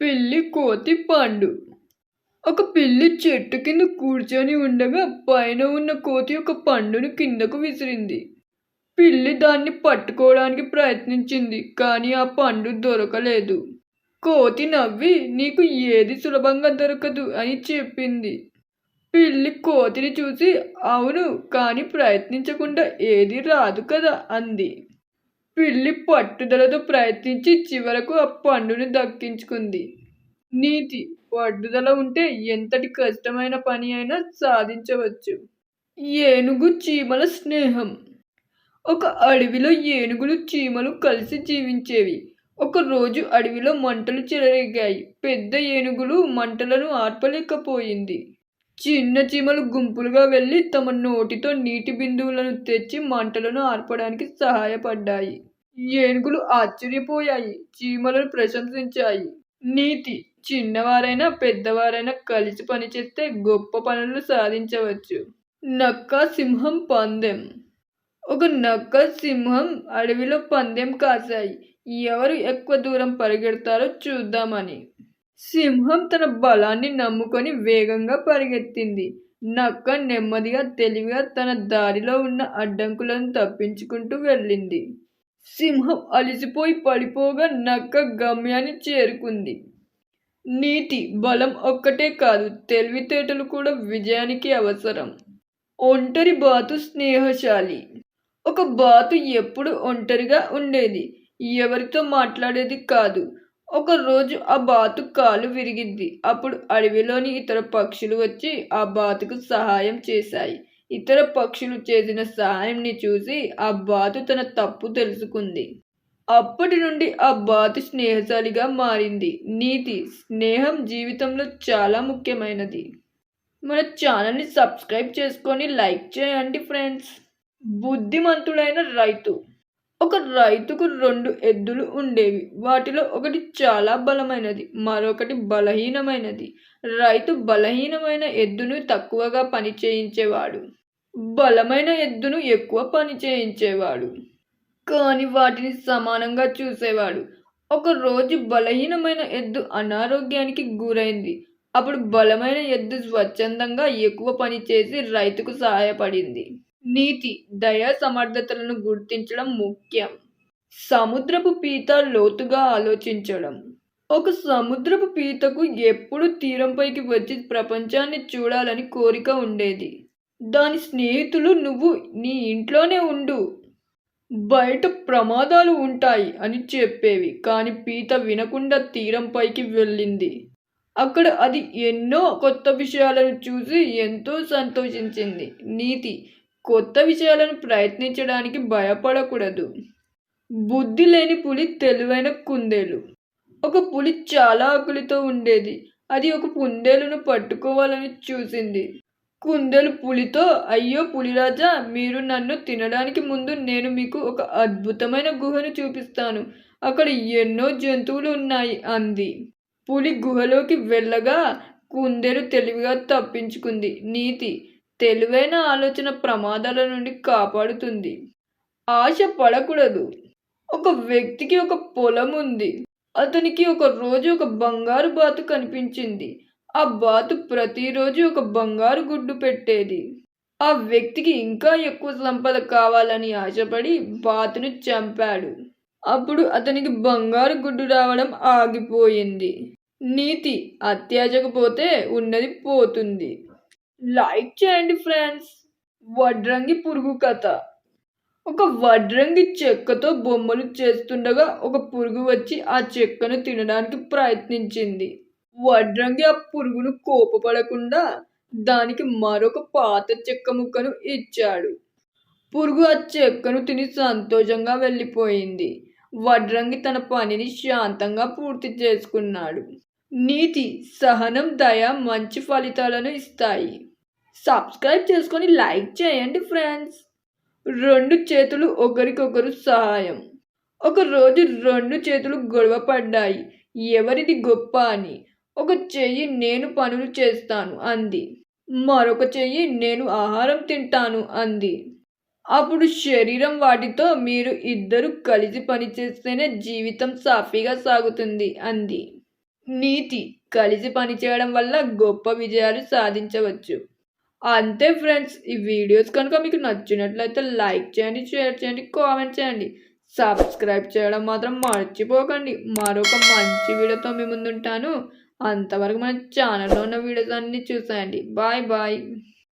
పిల్లి కోతి పండు. ఒక పిల్లి చెట్టు కింద కూర్చొని ఉండగా పైన ఉన్న కోతి ఒక పండును కిందకు విసిరింది. పిల్లి దాన్ని పట్టుకోవడానికి ప్రయత్నించింది కానీ ఆ పండు దొరకలేదు. కోతి నవ్వి నీకు ఏది సులభంగా దొరకదు అని చెప్పింది. పిల్లి కోతిని చూసి అవును కానీ ప్రయత్నించకుండా ఏది రాదు కదా అంది. పిల్లి పట్టుదలతో ప్రయత్నించి చివరకు ఆ పండుని దక్కించుకుంది. నీతి పట్టుదల ఉంటే ఎంతటి కష్టమైన పని అయినా సాధించవచ్చు. ఏనుగు చీమల స్నేహం. ఒక అడవిలో ఏనుగులు చీమలు కలిసి జీవించేవి. ఒక రోజు అడవిలో మంటలు చెలరేగాయి. పెద్ద ఏనుగులు మంటలను ఆర్పలేకపోయింది. చిన్న చీమలు గుంపులుగా వెళ్ళి తమ నోటితో నీటి బిందువులను తెచ్చి మంటలను ఆర్పడానికి సహాయపడ్డాయి. ఏనుగులు ఆశ్చర్యపోయాయి చీమలను ప్రశంసించాయి. నీతి చిన్నవారైనా పెద్దవారైనా కలిసి పనిచేస్తే గొప్ప పనులు సాధించవచ్చు. నక్క సింహం పందెం. ఒక నక్క సింహం అడవిలో పందెం కాశాయి. ఎవరు ఎక్కువ దూరం పరిగెడతారో చూద్దామని. సింహం తన బలాన్ని నమ్ముకొని వేగంగా పరిగెత్తింది. నక్క నెమ్మదిగా తెలివిగా తన దారిలో ఉన్న అడ్డంకులను తప్పించుకుంటూ వెళ్ళింది. సింహం అలిసిపోయి పడిపోగా నక్క గమ్యాన్ని చేరుకుంది. నీతి బలం ఒక్కటే కాదు తెలివితేటలు కూడా విజయానికి అవసరం. ఒంటరి బాతు స్నేహశాలి. ఒక బాతు ఎప్పుడు ఒంటరిగా ఉండేది. ఎవరితో మాట్లాడేది కాదు. ఒక రోజు ఆ బాతు కాలు విరిగింది. అప్పుడు అడవిలోని ఇతర పక్షులు వచ్చి ఆ బాతుకు సహాయం చేశాయి. ఇతర పక్షులు చేసిన సహాయంని చూసి ఆ బాతు తన తప్పు తెలుసుకుంది. అప్పటి నుండి ఆ బాతు స్నేహశాలిగా మారింది. నీతి స్నేహం జీవితంలో చాలా ముఖ్యమైనది. మన ఛానల్ని సబ్స్క్రైబ్ చేసుకొని లైక్ చేయండి ఫ్రెండ్స్. బుద్ధిమంతుడైన రైతు ఒక రైతుకు రెండు ఎద్దులు ఉండేవి. వాటిలో ఒకటి చాలా బలమైనది మరొకటి బలహీనమైనది. రైతు బలహీనమైన ఎద్దును తక్కువగా పని చేయించేవాడు. బలమైన ఎద్దును ఎక్కువ పని చేయించేవాడు. కానీ వాటిని సమానంగా చూసేవాడు. ఒక రోజు బలహీనమైన ఎద్దు అనారోగ్యానికి గురైంది. అప్పుడు బలమైన ఎద్దు స్వచ్ఛందంగా ఎక్కువ పని చేసి రైతుకు సహాయపడింది. నీతి దయా సమర్థతలను గుర్తించడం ముఖ్యం. సముద్రపు పీత లోతుగా ఆలోచించడం. ఒక సముద్రపు పీతకు ఎప్పుడు తీరంపైకి వచ్చి ప్రపంచాన్ని చూడాలని కోరిక ఉండేది. దాని స్నేహితులు నువ్వు నీ ఇంట్లోనే ఉండు. బయట ప్రమాదాలు ఉంటాయి అని చెప్పేవి. కానీ పీత వినకుండా తీరంపైకి వెళ్ళింది. అక్కడ అది ఎన్నో కొత్త విషయాలను చూసి ఎంతో సంతోషించింది. నీతి కొత్త విషయాలను ప్రయత్నించడానికి భయపడకూడదు. బుద్ధి లేని పులి తెలివైన కుందేలు. ఒక పులి చాలా ఆకులితో ఉండేది. అది ఒక కుందేలును పట్టుకోవాలని చూసింది. కుందేలు పులితో అయ్యో పులిరాజా మీరు నన్ను తినడానికి ముందు నేను మీకు ఒక అద్భుతమైన గుహను చూపిస్తాను. అక్కడ ఎన్నో జంతువులు ఉన్నాయి అంది. పులి గుహలోకి వెళ్ళగా కుందేలు తెలివిగా తప్పించుకుంది. నీతి తెలివైన ఆలోచన ప్రమాదాల నుండి కాపాడుతుంది. ఆశ పడకూడదు. ఒక వ్యక్తికి ఒక పొలం ఉంది. అతనికి ఒక రోజు ఒక బంగారు బాతు కనిపించింది. ఆ బాతు ప్రతిరోజు ఒక బంగారు గుడ్డు పెట్టేది. ఆ వ్యక్తికి ఇంకా ఎక్కువ సంపద కావాలని ఆశపడి బాతును చంపాడు. అప్పుడు అతనికి బంగారు గుడ్డు రావడం ఆగిపోయింది. నీతి అత్యాచకపోతే ఉన్నది పోతుంది. లైక్ చేయండి ఫ్రెండ్స్. వడ్రంగి పురుగు కథ. ఒక వడ్రంగి చెక్కతో బొమ్మలు చేస్తుండగా ఒక పురుగు వచ్చి ఆ చెక్కను తినడానికి ప్రయత్నించింది. వడ్రంగి ఆ పురుగును కోపపడకుండా దానికి మరొక పాత చెక్క ముక్కను ఇచ్చాడు. పురుగు ఆ చెక్కను తిని సంతోషంగా వెళ్ళిపోయింది. వడ్రంగి తన పనిని శాంతంగా పూర్తి చేసుకున్నాడు. నీతి సహనం దయ మంచి ఫలితాలను ఇస్తాయి. సబ్స్క్రైబ్ చేసుకొని లైక్ చేయండి ఫ్రెండ్స్. రెండు చేతులు ఒకరికొకరు సహాయం. ఒక రోజు రెండు చేతులు గొడవ పడ్డాయి. ఎవరిది గొప్ప అని. ఒక చెయ్యి నేను పనులు చేస్తాను అంది. మరొక చెయ్యి నేను ఆహారం తింటాను అంది. అప్పుడు శరీరం వాటితో మీరు ఇద్దరు కలిసి పనిచేస్తేనే జీవితం సాఫీగా సాగుతుంది అంది. నీతి కలిసి పనిచేయడం వల్ల గొప్ప విజయాలు సాధించవచ్చు. అంతే ఫ్రెండ్స్ ఈ వీడియోస్ కనుక మీకు నచ్చినట్లయితే లైక్ చేయండి షేర్ చేయండి కామెంట్ చేయండి. సబ్స్క్రైబ్ చేయడం మాత్రం మర్చిపోకండి. మరొక మంచి వీడియోతో మీ ముందుంటాను. అంతవరకు మన ఛానల్లో ఉన్న వీడియోస్ అన్నీ చూసేయండి. Bye bye.